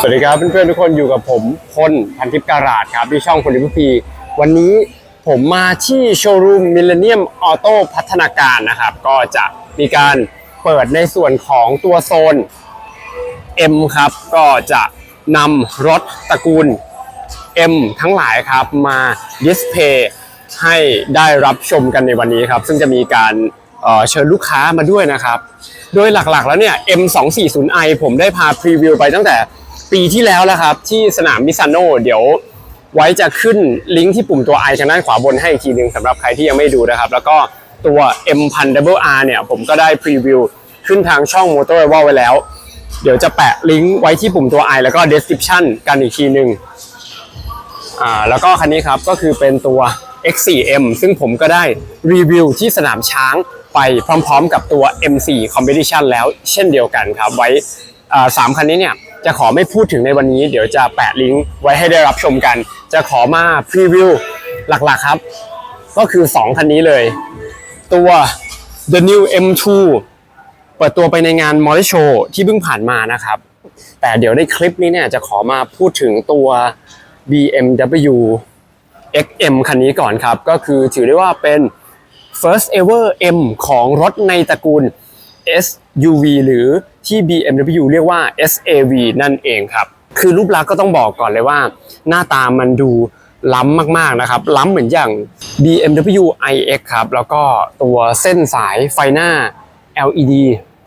สวัสดีครับเพื่อนๆทุกคนอยู่กับผมพลพันทิพย์การาดครับที่ช่องพลิพพีวันนี้ผมมาที่โชว์รูมมิเลเนียมออโต้พัฒนาการนะครับ ก็จะมีการเปิดในส่วนของตัวโซน M ครับ ก็จะนำรถตระกูล M ทั้งหลายครับมาดิสเพย์ให้ได้รับชมกันในวันนี้ครับ ซึ่งจะมีการเอ่อเชิญลูกค้ามาด้วยนะครับ โดยหลักๆแล้วเนี่ย M240i ผมได้พาพรีวิวไปตั้งแต่ ปีที่แล้วแล้วครับ ที่สนามมิซานโนเดี๋ยวไว้จะขึ้นลิงก์ที่ปุ่มตัว i ทางด้านขวาบนให้อีกทีหนึ่งสำหรับใครที่ยังไม่ดูนะครับ แล้วก็ตัว M1000 Double R เนี่ย ผมก็ได้พรีวิวขึ้นทางช่อง Motor Rival ไว้แล้ว เดี๋ยวจะแปะลิงก์ไว้ที่ปุ่มตัว i แล้วก็ description กันอีกทีหนึ่งอ่าแล้วก็คันนี้ครับก็คือเป็นตัว X4M ซึ่งผมก็ได้รีวิวที่สนามช้างไปพร้อมๆ กับตัว M4 Competition แล้วเช่นเดียวกันครับ ไว้อ่าสามคันนี้เนี่ย จะขอไม่พูดถึงในวันนี้ เดี๋ยวจะแปะลิงก์ไว้ให้ได้รับชมกัน จะขอมาพรีวิวหลักๆครับ ก็คือ 2 คันนี้เลย ตัว The New M2 เปิดตัวไปในงาน m o ล Show ที่เพิ่งผ่านมานะครับ แต่เดี๋ยวในคลิปนี้เนี่ยจะขอมาพูดถึงตัว BMW XM คันนี้ก่อนครับ ก็คือถือได้ว่าเป็น first ever M ของรถในตระกูล SUV หรือที่ BMW เรียกว่า SAV นั่นเองครับ คือรูปลักษณ์ก็ต้องบอกก่อนเลยว่า หน้าตามันดูล้ำมากๆนะครับ ล้ำเหมือนอย่าง BMW iX ครับแล้วก็ตัวเส้นสายไฟหน้า LED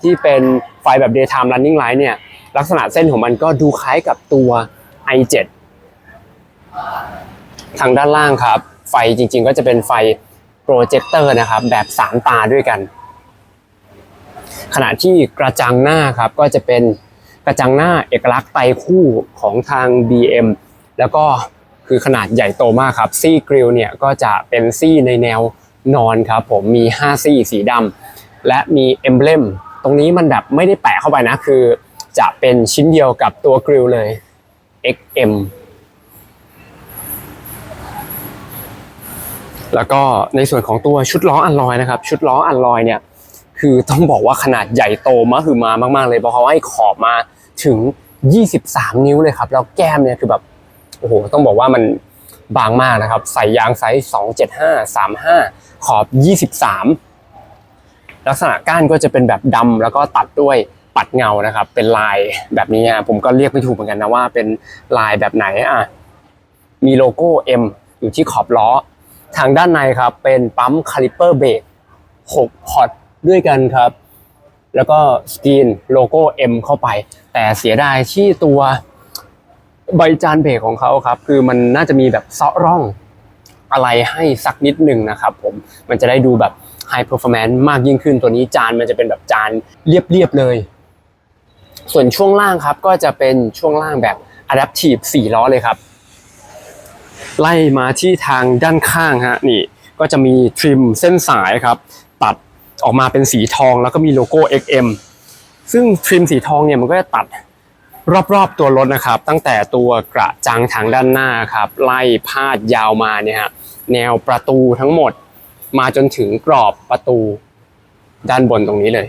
ที่เป็นไฟแบบ daytime running light เนี่ยลักษณะเส้นของมันก็ดูคล้ายกับตัว i7 ทางด้านล่างครับ ไฟจริงๆก็จะเป็นไฟโปรเจคเตอร์นะครับ แบบ 3 ตาด้วยกัน ขณะที่กระจังหน้าครับก็จะเป็นกระจังหน้าเอกลักษณ์ไตคู่ของทาง BM แล้วก็คือขนาดใหญ่โตมากครับซี่กริลเนี่ยก็จะเป็นซี่ในแนวนอนครับผมมี 5 ซี่สีดำและมีเอมเบลมตรงนี้มันแบบไม่ได้แปะเข้าไปนะคือ จะเป็นชิ้นเดียวกับตัวกริลเลย XM แล้วก็ในส่วนของตัวชุดล้ออัลลอยนะครับ ชุดล้ออัลลอยเนี่ย คือต้องบอกว่าขนาดใหญ่โตมากคือมามาก ๆ เลยเพราะเขาให้ขอบมาถึง 23 นิ้วเลยครับแล้วแก้มเนี่ยคือแบบโอ้โหต้องบอกว่ามันบางมากนะครับ ใส่ยางไซส์275 35 ขอบ 23 ลักษณะก้านก็จะเป็นแบบดำแล้วก็ตัดด้วยปัดเงานะครับ เป็นลายแบบนี้อะผมก็เรียกไม่ถูกเหมือนกันนะว่าเป็นลายแบบไหนอะมีโลโก้ M อยู่ที่ขอบล้อ ทางด้านในครับเป็นปั๊มคาลิเปอร์เบรก6พอร์ต ด้วยกันครับ แล้วก็สกรีนโลโก้ M เข้าไป แต่เสียดายที่ตัวใบจานเบรกของเขาครับ คือมันน่าจะมีแบบเซาะร่องอะไรให้สักนิดหนึ่งนะครับผมมันจะได้ดูแบบ High Performance มากยิ่งขึ้นตัวนี้จานมันจะเป็นแบบจานเรียบๆเลย ส่วนช่วงล่างครับก็จะเป็นช่วงล่างแบบ Adaptive 4 ล้อเลยครับ ไล่มาที่ทางด้านข้างฮะนี่ก็จะมีทริมเส้นสายครับ ออกมาเป็นสีทองแล้วก็มีโลโก้ XM ซึ่งทริมสีทองเนี่ยมันก็จะตัดรอบๆตัวรถนะครับ ตั้งแต่ตัวกระจังทางด้านหน้าครับ ไล่พาดยาวมาเนี่ยฮะแนวประตูทั้งหมด มาจนถึงกรอบประตูด้านบนตรงนี้เลย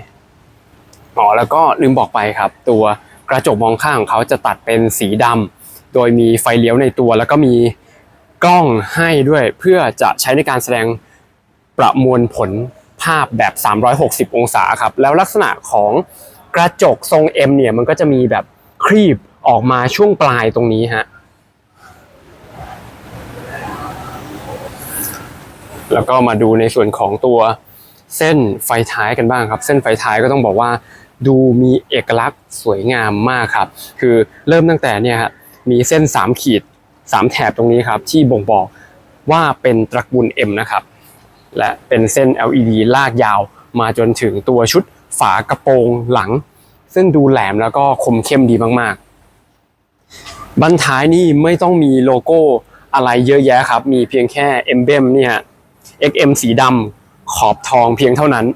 อ๋อแล้วก็ลืมบอกไปครับ ตัวกระจกมองข้างของเขาจะตัดเป็นสีดำโดยมีไฟเลี้ยวในตัว แล้วก็มีกล้องให้ด้วยเพื่อจะใช้ในการแสดงประมวลผล ภาพแบบ 360 องศาครับ แล้วลักษณะของกระจกทรง M เนี่ยมันก็จะมีแบบครีบออกมาช่วงปลายตรงนี้ฮะแล้วก็มาดูในส่วนของตัวเส้นไฟท้ายกันบ้างครับ เส้นไฟท้ายก็ต้องบอกว่า ดูมีเอกลักษณ์สวยงามมากครับ คือเริ่มตั้งแต่เนี่ยฮะมีเส้น 3 ขีด 3 แถบตรงนี้ครับ ที่บ่งบอกว่าเป็นตระกูล M นะครับ และเป็นเส้น LED ลากยาวมาจนถึงตัวชุดฝากระโปรงหลัง ซึ่งดูแหลมแล้วก็คมเข้มดีมากๆ บันท้ายนี่ไม่ต้องมีโลโก้อะไรเยอะแยะครับ มีเพียงแค่ emblem เนี่ย XM สีดำขอบทองเพียงเท่านั้น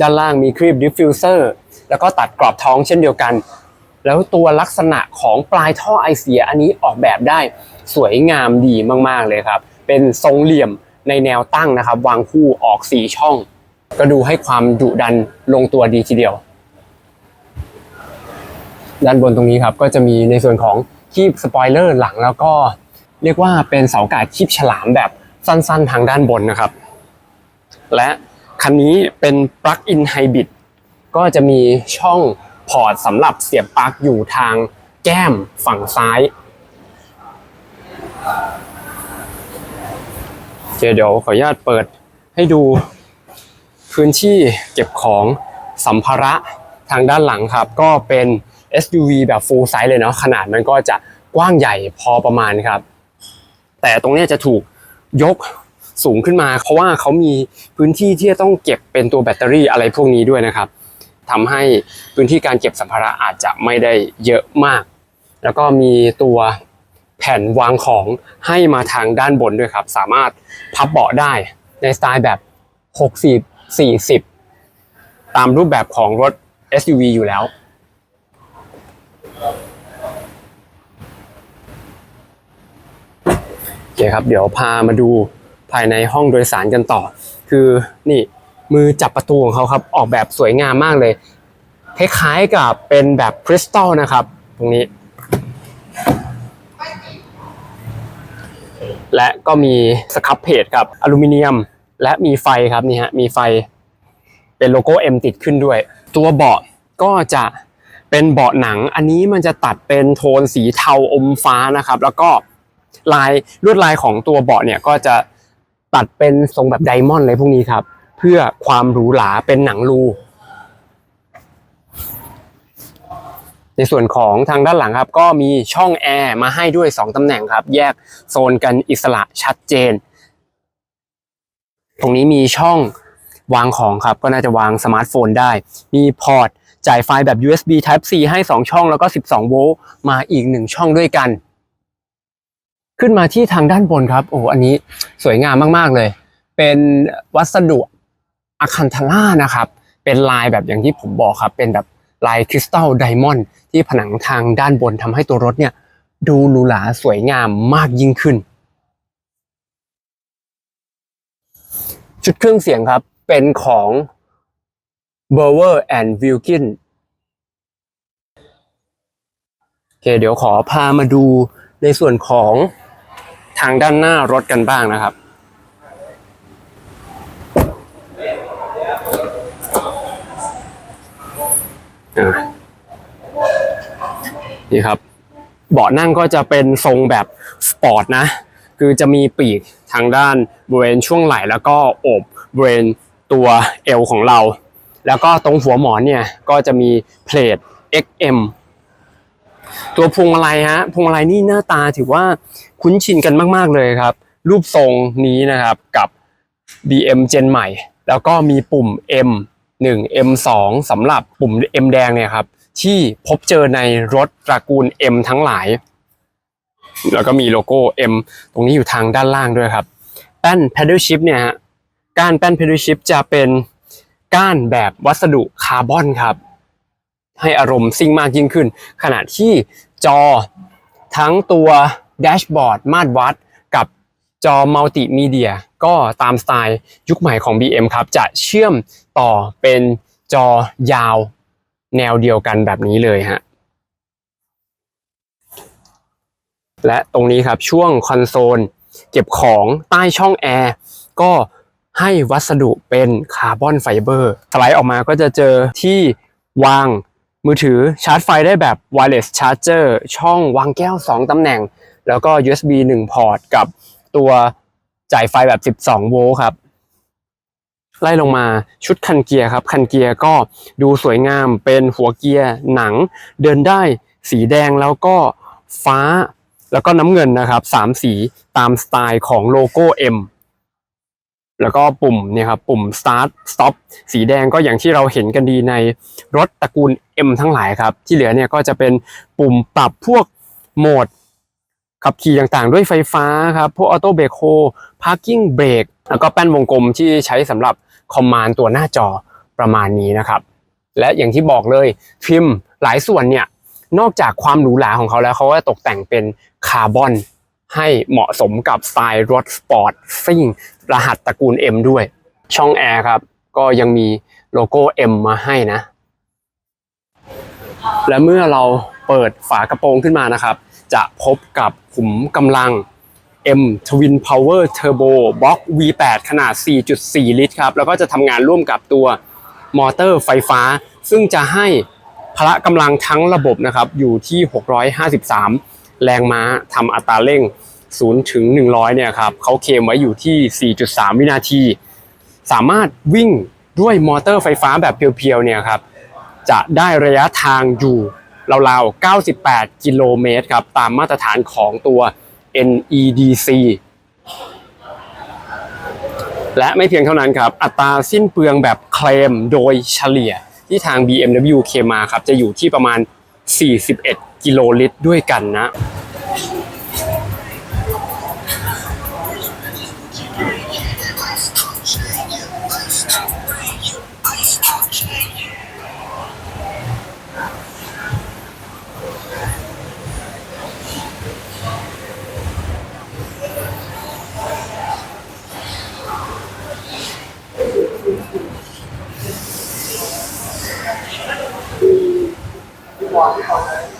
ด้านล่างมีครีบดิฟฟิวเซอร์แล้วก็ตัดกรอบท้องเช่นเดียวกัน แล้วตัวลักษณะของปลายท่อไอเสียอันนี้ออกแบบได้สวยงามดีมากๆเลยครับ เป็นทรงเหลี่ยม ในแนวตั้งนะครับ วางคู่ออก4ช่อง ก็ดูให้ความดุดันลงตัวดีทีเดียว ด้านบนตรงนี้ครับก็จะมีในส่วนของคีบสปอยเลอร์หลังแล้วก็เรียกว่าเป็นเสากาดคีบฉลามแบบสั้นๆทางด้านบนนะครับ และคันนี้เป็นปลั๊กอินไฮบริดก็จะมีช่องพอร์ตสำหรับเสียบปลั๊กอยู่ทางแก้มฝั่งซ้าย เดี๋ยวขออนุญาตเปิดให้ดูพื้นที่เก็บของสัมภาระทางด้านหลังครับ ก็เป็น SUV แบบ full size เลยเนาะขนาดมันก็จะกว้างใหญ่พอประมาณครับ แต่ตรงนี้จะถูกยกสูงขึ้นมา เพราะว่าเขามีพื้นที่ที่จะต้องเก็บเป็นตัวแบตเตอรี่อะไรพวกนี้ด้วยนะครับทำให้พื้นที่การเก็บสัมภาระอาจจะไม่ได้เยอะมาก แล้วก็มีตัว ผ่นวางของให้มาทางด้านบนด้วยครับ สามารถพับเบาะได้ในสไตล์แบบ 60 40 ตามรูปแบบของรถ SUV อยู่แล้ว โอเคครับ เดี๋ยวพามาดูภายในห้องโดยสารกันต่อ คือนี่มือจับประตูของเขาครับ ออกแบบสวยงามมากเลย คล้ายๆกับเป็นแบบคริสตัลนะครับ ตรงนี้ และก็มีสครับเพจครับอลูมิเนียม และมีไฟครับนี่ฮะมีไฟเป็นโลโก้ M ติดขึ้นด้วย ตัวเบาะก็จะเป็นเบาะหนัง อันนี้มันจะตัดเป็นโทนสีเทาอมฟ้านะครับ แล้วก็ลายลวดลายของตัวเบาะเนี่ยก็จะตัดเป็นทรงแบบไดมอนด์อะไรพวกนี้ครับ เพื่อความหรูหราเป็นหนังรู ในส่วนของทางด้านหลังครับ ก็มีช่องแอร์มาให้ด้วย 2 ตำแหน่งครับ แยกโซนกันอิสระชัดเจน ตรงนี้มีช่องวางของครับ ก็น่าจะวางสมาร์ทโฟนได้ มีพอร์ตจ่ายไฟแบบ USB Type C ให้ 2 ช่องแล้วก็ 12 โวลต์มาอีก 1 ช่องด้วยกัน ขึ้นมาที่ทางด้านบนครับ โอ้อันนี้สวยงามมาก ๆ เลย เป็นวัสดุอะคันทาร่านะครับ เป็นลายแบบอย่างที่ผมบอกครับ เป็นแบบ ลายคริสตัลไดมอนด์ที่ผนังทางด้านบนทำให้ตัวรถเนี่ยดูหรูหราสวยงามมากยิ่งขึ้น ชุดเครื่องเสียงครับเป็นของ b o w e r and Wilkin โอเคเดี๋ยวขอพามาดูในส่วนของทางด้านหน้ารถกันบ้างนะครับ นี่ครับ เบาะนั่งก็จะเป็นทรงแบบสปอร์ตนะ คือจะมีปีกทางด้านบริเวณช่วงไหล่แล้วก็โอบบริเวณตัวเอวของเรา แล้วก็ตรงหัวหมอนเนี่ยก็จะมีเพลท XM ตัวพวงมาลัยฮะพวงมาลัยนี่หน้าตาถือว่าคุ้นชินกันมาก ๆ เลยครับ รูปทรงนี้นะครับกับ BM Gen ใหม่ แล้วก็มีปุ่ม M 1 M 2 สำหรับปุ่ม M แดงเนี่ยครับ ที่พบเจอในรถตระกูล M ทั้งหลาย แล้วก็มีโลโก้ M ตรงนี้อยู่ทางด้านล่างด้วยครับ แป้น pedal shift เนี่ยฮะก้านแป้น pedal shift จะเป็นก้านแบบวัสดุคาร์บอนครับ ให้อารมณ์ซิ่งมากยิ่งขึ้น ขณะที่จอทั้งตัวแดชบอร์ดมาตรวัดกับจอมัลติมีเดีย ก็ตามสไตล์ยุคใหม่ของ BM ครับ จะเชื่อมต่อเป็นจอยาวแนวเดียวกันแบบนี้เลยฮะและตรงนี้ครับช่วงคอนโซลเก็บของใต้ช่องแอร์ก็ให้วัสดุเป็นคาร์บอนไฟเบอร์สไลด์ออกมาก็จะเจอที่วางมือถือชาร์จไฟได้แบบ wireless charger ช่องวางแก้ว 2 ตำแหน่ง แล้วก็ USB 1 พอร์ตกับตัว จ่ายไฟแบบ 12 โวลต์ครับ ไล่ลงมาชุดคันเกียร์ครับ คันเกียร์ก็ดูสวยงามเป็นหัวเกียร์หนัง เดินได้สีแดงแล้วก็ฟ้าแล้วก็น้ำเงินนะครับสามสีตามสไตล์ของโลโก้ M แล้วก็ปุ่มเนี่ยครับปุ่ม start stop สีแดงก็อย่างที่เราเห็นกันดีในรถตระกูล M ทั้งหลายครับ ที่เหลือเนี่ยก็จะเป็นปุ่มปรับพวกโหมด ขับขี่ต่างๆ ด้วยไฟฟ้าครับ พวกออโต้เบรกโฮพาร์กิ้งเบรกแล้วก็แป้นวงกลมที่ใช้สำหรับคอมมานด์ตัวหน้าจอประมาณนี้นะครับ และอย่างที่บอกเลยพิมพ์หลายส่วนเนี่ย นอกจากความหรูหราของเขาแล้วเขาก็ตกแต่งเป็นคาร์บอนให้เหมาะสมกับสไตล์รถสปอร์ตซิ่งรหัสตระกูล M ด้วย ช่องแอร์ครับ ก็ยังมีโลโก้ M มาให้นะ และเมื่อเราเปิดฝากระโปรงขึ้นมานะครับ จะพบกับขุมกำลัง M Twin Power Turbo Box V8 ขนาด 4.4 ลิตรครับ แล้วก็จะทำงานร่วมกับตัวมอเตอร์ไฟฟ้า ซึ่งจะให้พละกำลังทั้งระบบนะครับอยู่ที่ 653 แรงม้าทำอัตราเร่ง 0 ถึง 100 เนี่ยครับเขาเคลมไว้อยู่ที่ 4.3 วินาที สามารถวิ่งด้วยมอเตอร์ไฟฟ้าแบบเพียวๆ เนี่ยครับ จะได้ระยะทางอยู่ ราวๆ 98 กิโลเมตรครับ ตามมาตรฐานของตัว NEDC และไม่เพียงเท่านั้นครับ อัตราสิ้นเปลืองแบบเคลมโดยเฉลี่ยที่ทาง BMW เคมาครับ จะอยู่ที่ประมาณ 41 กิโลลิตรด้วยกันนะ เ